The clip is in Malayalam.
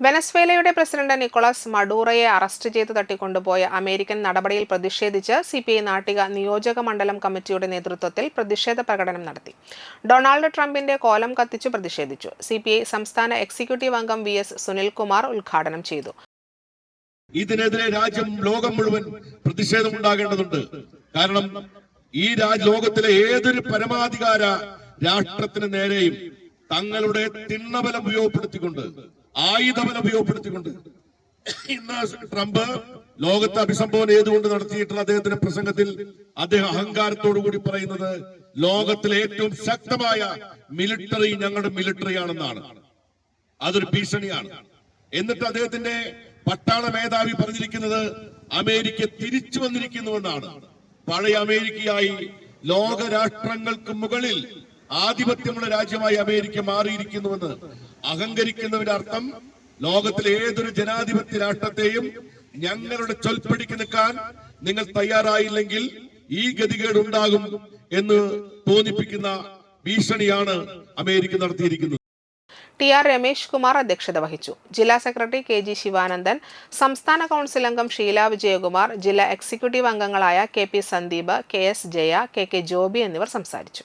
വെനസ്വേലയുടെ പ്രസിഡന്റ് നിക്കോളാസ് മഡൂറയെ അറസ്റ്റ് ചെയ്ത് തട്ടിക്കൊണ്ടുപോയ അമേരിക്കൻ നടപടിയിൽ പ്രതിഷേധിച്ച് സി പി ഐ നാട്ടിക നിയോജക മണ്ഡലം കമ്മിറ്റിയുടെ നേതൃത്വത്തിൽ പ്രതിഷേധ പ്രകടനം നടത്തി. ഡൊണാൾഡ് ട്രംപിന്റെ കോലം കത്തിച്ചു പ്രതിഷേധിച്ചു. സി പി ഐ സംസ്ഥാന എക്സിക്യൂട്ടീവ് അംഗം വി എസ് സുനിൽകുമാർ ഉദ്ഘാടനം ചെയ്തു. ഇതിനെതിരെ രാജ്യം ലോകം മുഴുവൻ പ്രതിഷേധമുണ്ടാകേണ്ടതുണ്ട് കാരണം ഈ ലോകത്തിലെ ഏതൊരു പരമാധികാര രാഷ്ട്രത്തിന് നേരെയും തങ്ങളുടെ തിണ്ണബലം ഉപയോഗപ്പെടുത്തിക്കൊണ്ട് ആയുധബലം ഉപയോഗപ്പെടുത്തിക്കൊണ്ട്. ഇന്ന് ട്രംപ് ലോകത്തെ അഭിസംബോധന ചെയ്തുകൊണ്ട് നടത്തിയിട്ടുള്ള അദ്ദേഹത്തിന്റെ പ്രസംഗത്തിൽ അദ്ദേഹം അഹങ്കാരത്തോടു കൂടി പറയുന്നത് ലോകത്തിലെ ഏറ്റവും ശക്തമായ മിലിറ്ററി ഞങ്ങളുടെ മിലിറ്ററി ആണെന്നാണ്. അതൊരു ഭീഷണിയാണ്. എന്നിട്ട് അദ്ദേഹത്തിന്റെ പട്ടാള മേധാവി പറഞ്ഞിരിക്കുന്നത് അമേരിക്ക തിരിച്ചു വന്നിരിക്കുന്നുവെന്നാണ് പഴയ അമേരിക്കയായി ലോക രാഷ്ട്രങ്ങൾക്ക് മുകളിൽ ആധിപത്യമുള്ള രാജ്യമായി അമേരിക്ക മാറിയിരിക്കുന്നുവെന്ന് അഹങ്കരിക്കുന്നതിന്റെ അർത്ഥം ലോകത്തിലെ ഏതൊരു ജനാധിപത്യ രാഷ്ട്രത്തെയും ഞങ്ങളുടെ ചൊൽപ്പടിക്ക് നിൽക്കാൻ നിങ്ങൾ തയ്യാറായില്ലെങ്കിൽ ഈ ഗതികേട് ഉണ്ടാകും എന്ന് തോന്നിപ്പിക്കുന്ന ഭീഷണിയാണ് അമേരിക്ക നടത്തിയിരിക്കുന്നത്. ടി ആർ രമേശ് കുമാർ അധ്യക്ഷത വഹിച്ചു. ജില്ലാ സെക്രട്ടറി കെ ജി ശിവാനന്ദൻ സംസ്ഥാന കൗൺസിൽ അംഗം ഷീല വിജയകുമാർ ജില്ലാ എക്സിക്യൂട്ടീവ് അംഗങ്ങളായ K P Sandeep K S Jaya K K Joby എന്നിവർ സംസാരിച്ചു.